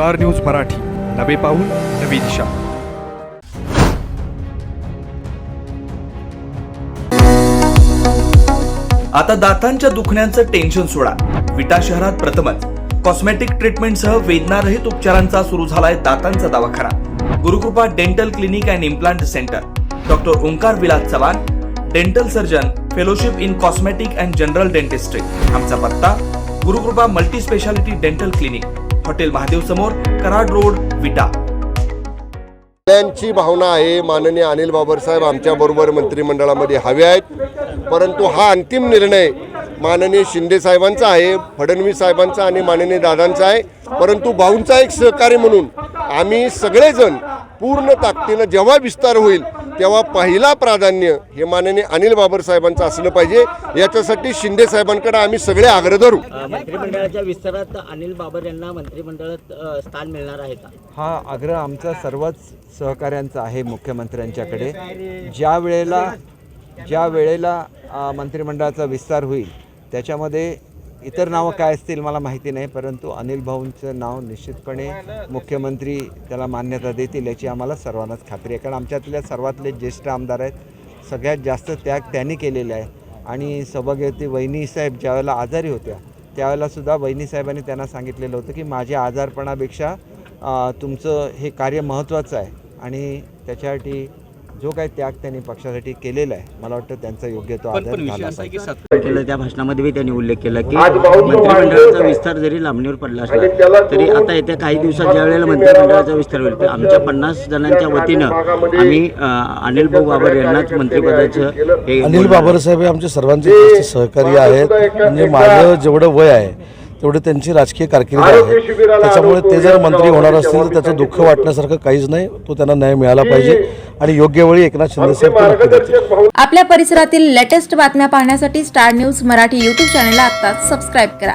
Star news Marathi. नवे पाऊल नवी दिशा. आता दातांच्या दुखण्यांचं टेन्शन सोडा. विटा शहरात प्रथमच. कॉस्मेटिक ट्रीटमेंटसह वेदनारहित उपचारांचा सुरू झालाय दातांचा दवाखाना. Gurukrupa dental clinic and implant centre doctor Omkar Vilas Chavan dental surgeon fellowship in cosmetic and general dentistry आमचा पत्ता Gurukrupa multi speciality dental clinic hotel Mahadev समोर कराड रोड विटा. त्यांची भावना आहे माननीय अनिल बाबरसाहेब आमच्याबरोबर मंत्रिमंडळामध्ये हवे आहेत. परंतु हा अंतिम निर्णय माननीय शिंदे साहेबांचा आहे फडणवीस साहेबांचा आणि माननीय दादांचा आहे. परंतु भाऊंचा एक सहकारी म्हणून आम्ही सगळेजण पूर्ण ताकदीनं जेव्हा विस्तार होईल तेव्हा पहिला प्राधान्य हे माननीय अनिल बाबर साहेबांचं असलं पाहिजे. याच्यासाठी शिंदे साहेबांकडे आम्ही सगळे आग्रह धरू. मंत्रिमंडळाच्या विस्तारात अनिल बाबर यांना मंत्रिमंडळात अ, स्थान मिळणार आहे का? हा आग्रह आमचा सर्वच सहकाऱ्यांचा आहे मुख्यमंत्र्यांच्याकडे. ज्या वेळेला ज्या वेळेला अ, मंत्रिमंडळाचा विस्तार होईल त्याच्यामध्ये इतर नावं काय असतील मला माहिती नाही परंतु अनिल भाऊंचं नाव निश्चितपणे मुख्यमंत्री त्याला मान्यता देतील याची आम्हाला सर्वांनाच खात्री आहे. कारण आमच्यातल्या सर्वातले ज्येष्ठ आमदार आहेत सगळ्यात जास्त त्याग त्यांनी केलेला आहे. आणि सौभाग्यवती वहिनीसाहेब ज्यावेळेला आजारी होत्या त्यावेळेलासुद्धा वहिनीसाहेबांनी त्यांना सांगितलेलं होतं की माझ्या आजारपणापेक्षा तुमचं हे कार्य महत्त्वाचं आहे. आणि त्याच्यासाठी जो काही त्याग त्यांनी पक्षासाठी केलेला आहे मला वाटतं त्यांचा योग्य तो आदर झाला पाहिजे केलं त्या भाषणामध्ये त्यांनी उल्लेख केला की मंत्रिमंडळाचा विस्तार जरी लांबणीवर पडला असला तरी आता येत्या काही दिवसात ज्या वेळेला मंत्रिमंडळाचा विस्तार होईल तर आमच्या पन्नास जणांच्या वतीनं आम्ही अनिल भाऊ बाबर यांनाच मंत्रिपदाचं हे अनिल बाबासाहेब हे आमचे सर्वांचे सहकारी आहेत. म्हणजे माझं जेवढं वय आहे तेवढं त्यांची राजकीय कारकीर्द आहे. त्याच्यामुळे ते जर मंत्री होणार असतील तर त्याचं दुःख वाटण्यासारखं काहीच नाही. तो त्यांना न्याय मिळाला पाहिजे. आणि योग्य वेळी एकनाथ शिंदे साहेब ते नक्की देतील. आपल्या परिसरातील लेटेस्ट बातम्या पाहण्यासाठी स्टार न्यूज मराठी यूट्यूब चॅनलला आत्ताच सबस्क्राईब करा.